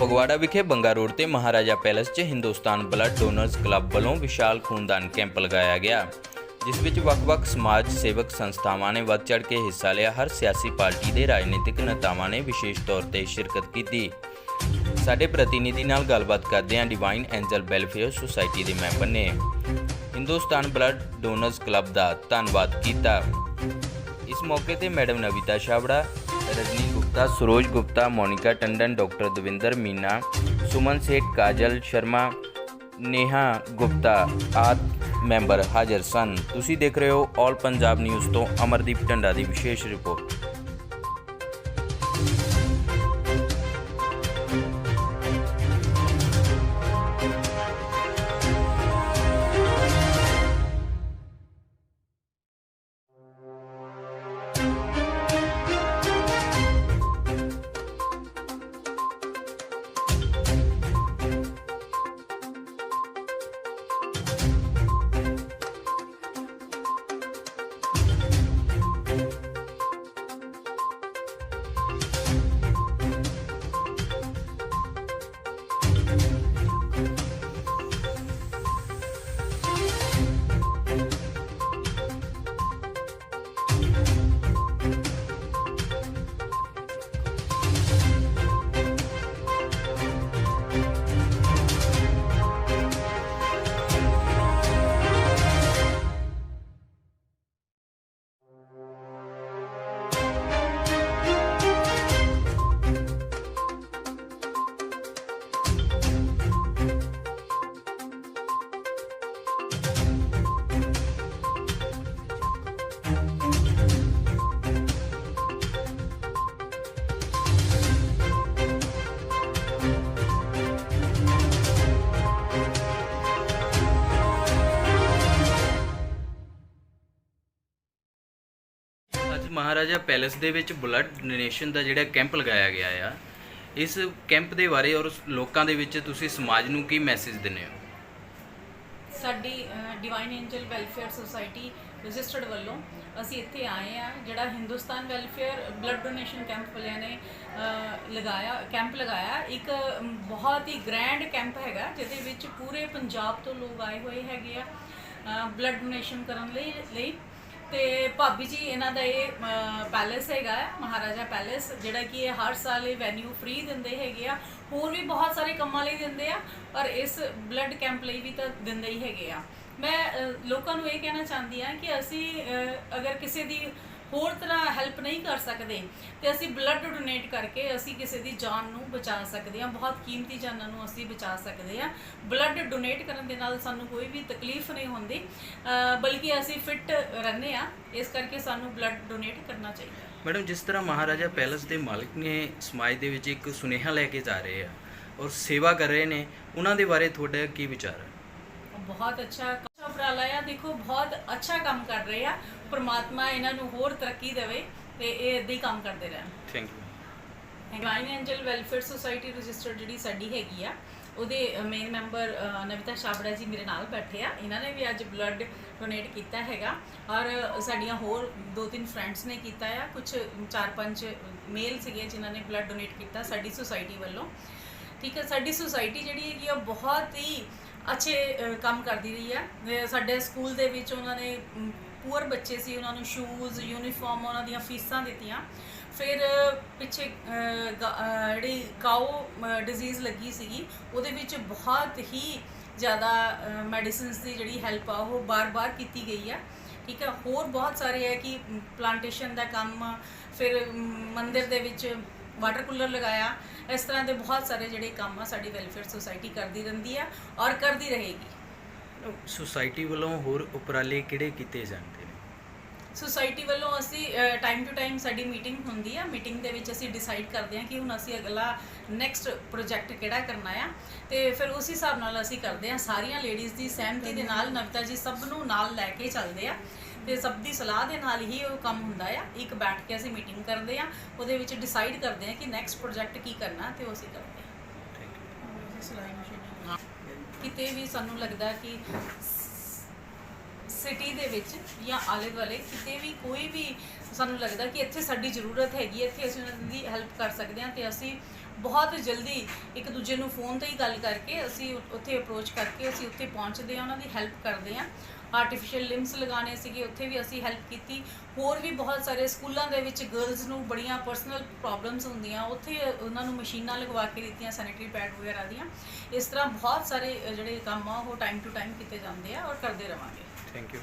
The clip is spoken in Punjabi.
ਫਗਵਾੜਾ ਵਿਖੇ ਬੰਗਾ ਰੋਡ ਤੇ ਮਹਾਰਾਜਾ ਪੈਲੇਸ 'ਚ ਹਿੰਦੁਸਤਾਨ ਬਲੱਡ ਡੋਨਰਸ ਕਲੱਬ ਵੱਲੋਂ ਵਿਸ਼ਾਲ ਖੂਨਦਾਨ ਕੈਂਪ ਲਗਾਇਆ ਗਿਆ, ਜਿਸ ਵਿੱਚ ਵੱਖ-ਵੱਖ ਸਮਾਜ ਸੇਵਕ ਸੰਸਥਾਵਾਂ ਨੇ ਵੱਧ ਚੜ੍ਹ ਕੇ ਹਿੱਸਾ ਲਿਆ। ਹਰ ਸਿਆਸੀ ਪਾਰਟੀ ਦੇ ਰਾਜਨੀਤਿਕ ਨੇਤਾਵਾਂ ਨੇ ਵਿਸ਼ੇਸ਼ ਤੌਰ ਤੇ ਸ਼ਿਰਕਤ ਕੀਤੀ। ਸਾਡੇ ਪ੍ਰਤੀਨਿਧੀ ਨਾਲ ਗੱਲਬਾਤ ਕਰਦਿਆਂ ਡਿਵਾਈਨ ਐਂਜਲ ਵੈਲਫੇਅਰ ਸੁਸਾਇਟੀ ਦੇ ਮੈਂਬਰ ਨੇ ਹਿੰਦੁਸਤਾਨ ਬਲੱਡ ਡੋਨਰਸ ਕਲੱਬ ਦਾ ਧੰਨਵਾਦ ਕੀਤਾ। ਇਸ ਮੌਕੇ ਤੇ ਮੈਡਮ ਨਵੀਤਾ ਛਾਬੜਾ, ਰਜਨੀ ਗੁਪਤਾ, ਸਰੋਜ ਗੁਪਤਾ, ਮੋਨਿਕਾ ਟੰਡਨ, ਡਾਕਟਰ ਦਵਿੰਦਰ ਮੀਨਾ, ਸੁਮਨ ਸੇਠ, ਕਾਜਲ ਸ਼ਰਮਾ, ਨੇਹਾ ਗੁਪਤਾ ਆਦ ਮੈਂਬਰ ਹਾਜ਼ਰ ਸਨ। ਤੁਸੀਂ ਦੇਖ ਰਹੇ ਹੋ ਆਲ ਪੰਜਾਬ ਨਿਊਜ਼ ਤੋਂ ਅਮਰਦੀਪ ਟੰਡਾ ਦੀ ਵਿਸ਼ੇਸ਼ ਰਿਪੋਰਟ। ਮਹਾਰਾਜਾ ਪੈਲੇਸ ਦੇ ਵਿੱਚ ਬਲੱਡ ਡੋਨੇਸ਼ਨ ਦਾ ਜਿਹੜਾ ਕੈਂਪ ਲਗਾਇਆ ਗਿਆ ਆ, ਇਸ ਕੈਂਪ ਦੇ ਬਾਰੇ ਔਰ ਲੋਕਾਂ ਦੇ ਵਿੱਚ ਤੁਸੀਂ ਸਮਾਜ ਨੂੰ ਕੀ ਮੈਸੇਜ ਦਿੰਦੇ ਹੋ? ਸਾਡੀ divine angel welfare society registered ਵੱਲੋਂ ਅਸੀਂ ਇੱਥੇ ਆਏ ਆ ਜਿਹੜਾ Hindustan welfare blood donation camp ਵਾਲਿਆਂ ਨੇ ਲਗਾਇਆ, ਕੈਂਪ ਲਗਾਇਆ। ਇੱਕ ਬਹੁਤ ਹੀ ਗ੍ਰੈਂਡ ਕੈਂਪ ਹੈਗਾ, ਜਿਹਦੇ ਵਿੱਚ ਪੂਰੇ ਪੰਜਾਬ ਤੋਂ ਲੋਕ ਆਏ ਹੋਏ ਹੈਗੇ ਆ ਬਲੱਡ ਡੋਨੇਸ਼ਨ ਕਰਨ ਲਈ ਲਈ। ਤੇ ਭਾਬੀ ਜੀ ਇਹਨਾਂ ਦਾ ਇਹ ਪੈਲੇਸ ਹੈਗਾ ਹੈ, ਮਹਾਰਾਜਾ ਪੈਲੇਸ ਜਿਹੜਾ ਕਿ ਇਹ ਹਰ ਸਾਲ ਇਹ ਵੈਨਿਊ ਫ੍ਰੀ ਦਿੰਦੇ ਹੈਗੇ ਆ। ਹੋਰ ਵੀ ਬਹੁਤ ਸਾਰੇ ਕੰਮਾਂ ਲਈ ਦਿੰਦੇ ਆ ਪਰ ਇਸ ਬਲੱਡ ਕੈਂਪ ਲਈ ਵੀ ਤਾਂ ਦਿੰਦੇ ਹੀ ਹੈਗੇ ਆ। ਮੈਂ ਲੋਕਾਂ ਨੂੰ ਇਹ ਕਹਿਣਾ ਚਾਹੁੰਦੀ ਆ ਕਿ ਅਸੀਂ ਅਗਰ ਕਿਸੇ ਦੀ ਹੋਰ ਤਰ੍ਹਾਂ ਹੈਲਪ ਨਹੀਂ ਕਰ ਸਕਦੇ ਤੇ ਅਸੀਂ ਬਲੱਡ ਡੋਨੇਟ ਕਰਕੇ ਅਸੀਂ ਕਿਸੇ ਦੀ ਜਾਨ ਨੂੰ ਬਚਾ ਸਕਦੇ ਹਾਂ। ਬਹੁਤ ਕੀਮਤੀ ਜਾਨਾਂ ਨੂੰ ਅਸੀਂ ਬਚਾ ਸਕਦੇ ਹਾਂ। ਬਲੱਡ ਡੋਨੇਟ ਕਰਨ ਦੇ ਨਾਲ ਸਾਨੂੰ ਕੋਈ ਵੀ ਤਕਲੀਫ ਨਹੀਂ ਹੁੰਦੀ ਬਲਕਿ ਅਸੀਂ ਫਿੱਟ ਰਹਿੰਦੇ ਆ ਇਸ ਕਰਕੇ ਸਾਨੂੰ ਬਲੱਡ ਡੋਨੇਟ ਕਰਨਾ ਚਾਹੀਦਾ। ਮੈਡਮ ਜਿਸ ਤਰ੍ਹਾਂ ਮਹਾਰਾਜਾ ਪੈਲੇਸ ਦੇ ਮਾਲਕ ਨੇ ਸਮਾਜ ਦੇ ਵਿੱਚ ਇੱਕ ਸੁਨੇਹਾ ਲੈ ਕੇ ਜਾ ਰਹੇ ਆ ਔਰ ਸੇਵਾ ਕਰ ਰਹੇ ਨੇ ਉਹਨਾਂ ਦੇ ਬਾਰੇ ਤੁਹਾਡਾ ਕੀ ਵਿਚਾਰ ਹੈ? ਬਹੁਤ ਅੱਛਾ ਉਪਰਾਲਾ ਆ ਦੇਖੋ ਬਹੁਤ ਅੱਛਾ ਕੰਮ ਕਰ ਰਹੇ ਆ। ਪ੍ਰਮਾਤਮਾ ਇਹਨਾਂ ਨੂੰ ਹੋਰ ਤਰੱਕੀ ਦੇਵੇ ਤੇ ਇਹ ਇਦਾਂ ਹੀ ਕੰਮ ਕਰਦੇ ਰਹਿਣ। Thank you divine angel welfare society registered ਜਿਹੜੀ ਸਾਡੀ ਹੈਗੀ ਆ ਉਹਦੇ ਮੇਨ ਮੈਂਬਰ ਨਵਿਤਾ ਛਾਬੜਾ ਜੀ ਮੇਰੇ ਨਾਲ ਬੈਠੇ ਆ। ਇਹਨਾਂ ਨੇ ਵੀ ਅੱਜ ਬਲੱਡ ਡੋਨੇਟ ਕੀਤਾ ਹੈਗਾ। ਔਰ ਸਾਡੀਆਂ ਹੋਰ ਦੋ ਤਿੰਨ ਫਰੈਂਡਸ ਨੇ ਕੀਤਾ ਆ। ਕੁਝ ਚਾਰ ਪੰਜ ਮੇਲ ਸੀਗੇ ਜਿਨ੍ਹਾਂ ਨੇ ਬਲੱਡ ਡੋਨੇਟ ਕੀਤਾ ਸਾਡੀ ਸੁਸਾਇਟੀ ਵੱਲੋਂ। ਠੀਕ ਹੈ ਸਾਡੀ ਸੁਸਾਇਟੀ ਜਿਹੜੀ ਹੈਗੀ ਆ ਬਹੁਤ ਹੀ ਅੱਛੇ ਕੰਮ ਕਰਦੀ ਰਹੀ ਹੈ। ਸਾਡੇ ਸਕੂਲ ਦੇ ਵਿੱਚ ਉਹਨਾਂ ਨੇ ਪੂਅਰ ਬੱਚੇ ਸੀ ਉਹਨਾਂ ਨੂੰ ਸ਼ੂਜ਼ ਯੂਨੀਫਾਰਮ ਉਹਨਾਂ ਦੀਆਂ ਫੀਸਾਂ ਦਿੱਤੀਆਂ। ਫਿਰ ਪਿੱਛੇ ਜਿਹੜੀ ਕਾਓ ਡਿਜ਼ੀਜ਼ ਲੱਗੀ ਸੀਗੀ ਉਹਦੇ ਵਿੱਚ ਬਹੁਤ ਹੀ ਜ਼ਿਆਦਾ ਮੈਡੀਸਿਨਸ ਦੀ ਜਿਹੜੀ ਹੈਲਪ ਆ ਉਹ ਬਾਰ-ਬਾਰ ਕੀਤੀ ਗਈ ਆ ਠੀਕ ਹੈ ਹੋਰ ਬਹੁਤ ਸਾਰੇ ਹੈ ਕਿ ਪਲਾਂਟੇਸ਼ਨ ਦਾ ਕੰਮ ਫਿਰ ਮ, ਮੰਦਿਰ ਦੇ ਵਿੱਚ ਵਾਟਰ ਕੂਲਰ ਲਗਾਇਆ ਇਸ ਤਰ੍ਹਾਂ ਦੇ ਬਹੁਤ ਸਾਰੇ ਜਿਹੜੇ ਕੰਮ ਆ ਸਾਡੀ ਵੈਲਫੇਅਰ ਸੁਸਾਇਟੀ ਕਰਦੀ ਰਹਿੰਦੀ ਆ ਔਰ ਕਰਦੀ ਰਹੇਗੀ। ਸੁਸਾਇਟੀ ਵੱਲੋਂ ਹੋਰ ਉਪਰਾਲੇ ਕਿਹੜੇ ਕੀਤੇ ਜਾਂਦੇ ਨੇ? ਸੁਸਾਇਟੀ ਵੱਲੋਂ ਅਸੀਂ ਟਾਈਮ ਟੂ ਟਾਈਮ ਸਾਡੀ ਮੀਟਿੰਗ ਹੁੰਦੀ ਆ। ਮੀਟਿੰਗ ਦੇ ਵਿੱਚ ਅਸੀਂ ਡਿਸਾਈਡ ਕਰਦੇ ਹਾਂ ਕਿ ਹੁਣ ਅਸੀਂ ਅਗਲਾ ਨੈਕਸਟ ਪ੍ਰੋਜੈਕਟ ਕਿਹੜਾ ਕਰਨਾ ਆ। ਤੇ ਫਿਰ ਉਸ ਹਿਸਾਬ ਨਾਲ ਅਸੀਂ ਕਰਦੇ ਹਾਂ ਸਾਰੀਆਂ ਲੇਡੀਜ਼ ਦੀ ਸਹਿਮਤੀ ਦੇ ਨਾਲ ਨਵਿਤਾ ਜੀ ਸਭ ਨੂੰ ਨਾਲ ਲੈ ਕੇ ਚੱਲਦੇ ਆ। ਤੇ ਸਭ ਦੀ ਸਲਾਹ ਦੇ ਨਾਲ ਹੀ ਉਹ ਕੰਮ ਹੁੰਦਾ ਆ। ਇੱਕ ਬੈਠ ਕੇ ਅਸੀਂ ਮੀਟਿੰਗ ਕਰਦੇ ਆ ਉਹਦੇ ਵਿੱਚ ਡਿਸਾਈਡ ਕਰਦੇ ਆ ਕਿ ਨੈਕਸਟ ਪ੍ਰੋਜੈਕਟ ਕੀ ਕਰਨਾ ਤੇ ਉਹ ਅਸੀਂ ਕਰਦੇ ਆ। ਕਿਤੇ ਵੀ ਸਾਨੂੰ ਲੱਗਦਾ ਕਿ ਸਿਟੀ ਦੇ ਵਿੱਚ ਜਾਂ ਆਲੇ ਦੁਆਲੇ ਕਿਤੇ ਵੀ ਕੋਈ ਵੀ ਸਾਨੂੰ ਲੱਗਦਾ ਕਿ ਇੱਥੇ ਸਾਡੀ ਜ਼ਰੂਰਤ ਹੈਗੀ ਹੈ, ਇੱਥੇ ਅਸੀਂ ਉਹਨਾਂ ਦੀ ਹੈਲਪ ਕਰ ਸਕਦੇ ਹਾਂ ਤੇ ਅਸੀਂ ਬਹੁਤ ਜਲਦੀ ਇੱਕ ਦੂਜੇ ਨੂੰ ਫੋਨ ਤੇ ਹੀ ਗੱਲ ਕਰਕੇ ਅਸੀਂ ਉੱਥੇ ਅਪਰੋਚ ਕਰਕੇ ਅਸੀਂ ਉੱਥੇ ਪਹੁੰਚਦੇ ਹਾਂ, ਉਹਨਾਂ ਦੀ ਹੈਲਪ ਕਰਦੇ ਹਾਂ। ਆਰਟੀਫੀਸ਼ੀਅਲ ਲਿੰਬਸ ਲਗਾਉਣੇ ਸੀਗੇ, ਉੱਥੇ ਵੀ ਅਸੀਂ ਹੈਲਪ ਕੀਤੀ। ਹੋਰ ਵੀ ਬਹੁਤ ਸਾਰੇ ਸਕੂਲਾਂ ਦੇ ਵਿੱਚ ਗਰਲਸ ਨੂੰ ਬੜੀਆਂ ਪਰਸਨਲ ਪ੍ਰੋਬਲਮਸ ਹੁੰਦੀਆਂ, ਉੱਥੇ ਉਹਨਾਂ ਨੂੰ ਮਸ਼ੀਨਾਂ ਲਗਵਾ ਕੇ ਦਿੱਤੀਆਂ ਸੈਨੀਟਰੀ ਪੈਡ ਵਗੈਰਾ ਦੀਆਂ। ਇਸ ਤਰ੍ਹਾਂ ਬਹੁਤ ਸਾਰੇ ਜਿਹੜੇ ਕੰਮ ਆ, ਉਹ ਟਾਈਮ ਟੂ ਟਾਈਮ ਕੀਤੇ ਜਾਂਦੇ ਆ ਔਰ ਕਰਦੇ ਰਵਾਂਗੇ। Thank you